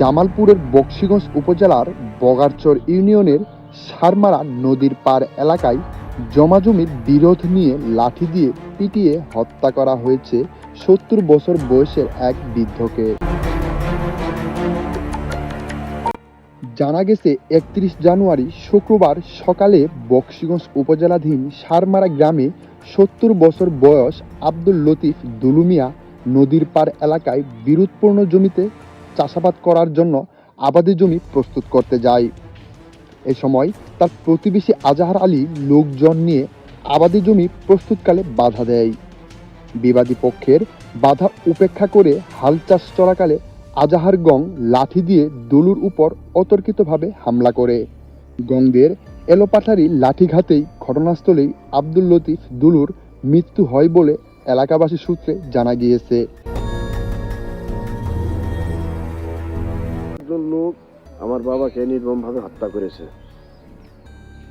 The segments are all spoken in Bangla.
জামালপুরের বক্সিগঞ্জ উপজেলার বগারচর ইউনিয়নের সারমারা নদীর পার এলাকায় জমাজমির বিরোধ নিয়ে লাঠি দিয়ে পিটিয়ে হত্যা করা হয়েছে সত্তর বছর বয়সের এক বৃদ্ধকে। জানা গেছে, একত্রিশ জানুয়ারি শুক্রবার সকালে বক্সিগঞ্জ উপজেলাধীন সারমারা গ্রামে সত্তর বছর বয়স আব্দুল লতিফ দুলুমিয়া নদীর পার এলাকায় বিরোধপূর্ণ জমিতে চাষাবাদ করার জন্য আবাদি জমি প্রস্তুত করতে যায়। এ সময় তার প্রতিবেশী আজাহার আলী লোকজন নিয়ে আবাদি জমি প্রস্তুতকালে বাধা দেয়। বিবাদী পক্ষের বাধা উপেক্ষা করে হাল চাষ চলাকালে আজাহার গং লাঠি দিয়ে দুলুর উপর অতর্কিতভাবে হামলা করে। গংদের এলোপাথারি লাঠিঘাতেই ঘটনাস্থলেই আব্দুল লতিফ দুলুর মৃত্যু হয় বলে এলাকাবাসী সূত্রে জানা গিয়েছে। লোক আমার বাবাকে নির্মমভাবে হত্যা করেছে।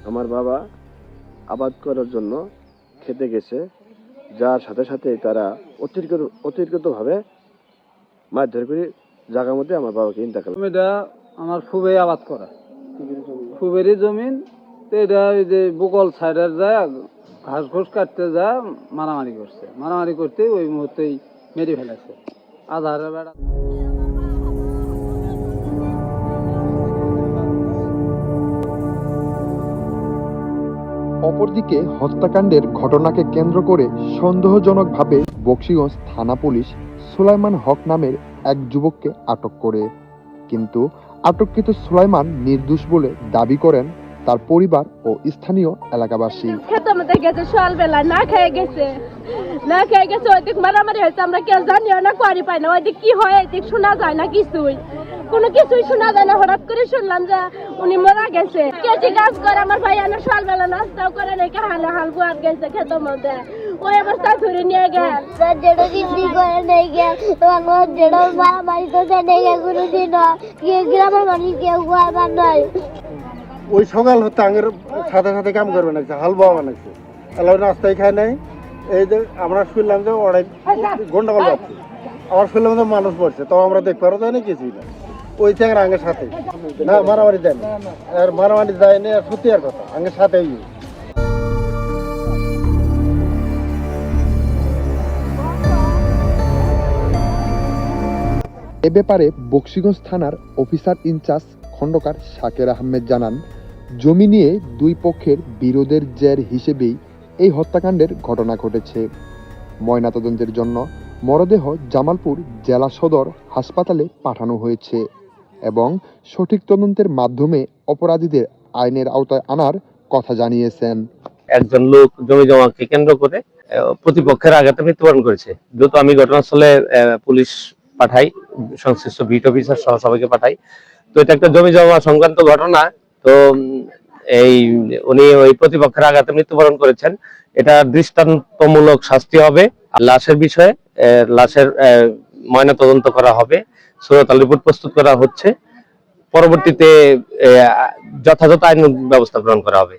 আমার বাবা আবাদ করার জন্য খেতে গেছে, যার সাথে সাথে তারা অতিরিক্ত, অতিরিক্তভাবে মারধর করে জায়গার মধ্যে আমার বাবাকে ইন্তেকাল এটা আমার খুবই আবাদ করা। খুবেরই জমিন, তো এটা ওই যে বকল সাইডের যায় ঘাস ঘুষ কাটতে যায়, মারামারি করছে। মারামারি করতে ওই মুহূর্তেই মেরে ফেলেছে। আধারে বেড়া অপরদিকে হত্যাকাণ্ডের ঘটনাকে কেন্দ্র করে সন্দেহজনকভাবে বক্সিগঞ্জ থানা পুলিশ সুলাইমান হক নামের এক যুবককে আটক করে। কিন্তু আটককৃত সুলাইমান নির্দোষ বলে দাবি করেন তার পরিবার ও স্থানীয় এলাকাবাসী। গেছে, সকালবেলা না গেছে। না গেছে আমরা কেউ জানিও না, কোয়ারি পাই না। ওইদিক কি হয় শোনা যায় না কিছুই। কোনো কিছুই শোনা যায় না। হঠাৎ করে শুনলাম যে উনি মারা গেছে। কেজি কাজ করে আমার ভাই আনা সকালবেলা নাস্তাও করে নাকি হালে হাল বুয়ার গেছে মধ্যে। ওই অবস্থা ধরে নিয়ে গেছে। যেটা বিক্রি করে নেই গে আমার যেটা মারামারি তো নেই গে কোনোদিন গ্রামের মানুষ কেউ আমার নয়। ওই সকাল হতে আঙের সাথে সাথে কাম করবে না হাল বাবা বানাইছে। তাহলে ওই নাস্তাই খায় নাই। এই যে আমরা শুনলাম যে ওরাই গন্ডগোল যাচ্ছে আবার শুনলাম যে মানুষ পড়ছে তো আমরা দেখতে পারো যায় না কিছুই না ওই চ্যাংরা আঙের সাথে। না, মারামারি দেয় না আর মারামারি যায় না আর সত্যি আর কথা। আঙের সাথেই। এ ব্যাপারে বক্সিগঞ্জ থানার অফিসার ইনচার্জ খন্দকার শাকের আহমেদ জানান, জমি নিয়ে দুই পক্ষের বিরোধের জের হিসেবেই এই হত্যাকাণ্ডের ঘটনা ঘটেছে। ময়নাতদন্তের জন্য মরদেহ জামালপুর জেলা সদর হাসপাতালে পাঠানো হয়েছে। এবং সঠিক তদন্তের মাধ্যমে অপরাধীদের আইনের আওতায় আনার কথা জানিয়েছেন। একজন লোক জমি জমাকে কেন্দ্র করে প্রতিপক্ষের আঘাতে মৃত্যুবরণ করেছে। দ্রুত আমি ঘটনাস্থলে পুলিশ পাঠাই, সংশ্লিষ্ট বিট অফিসার সহ সবাইকে পাঠাই। তো এটা একটা জমি জমা সংক্রান্ত ঘটনা। তো এই, উনি ওই প্রতিপক্ষের আঘাতে মৃত্যুবরণ করেছেন। এটা দৃষ্টান্তমূলক শাস্তি হবে। লাশের বিষয়ে লাশের ময়না তদন্ত করা হবে সুরতাল রিপোর্ট প্রস্তুত করা হচ্ছে। পরবর্তীতে যথাযথ আইন ব্যবস্থা গ্রহণ করা হবে।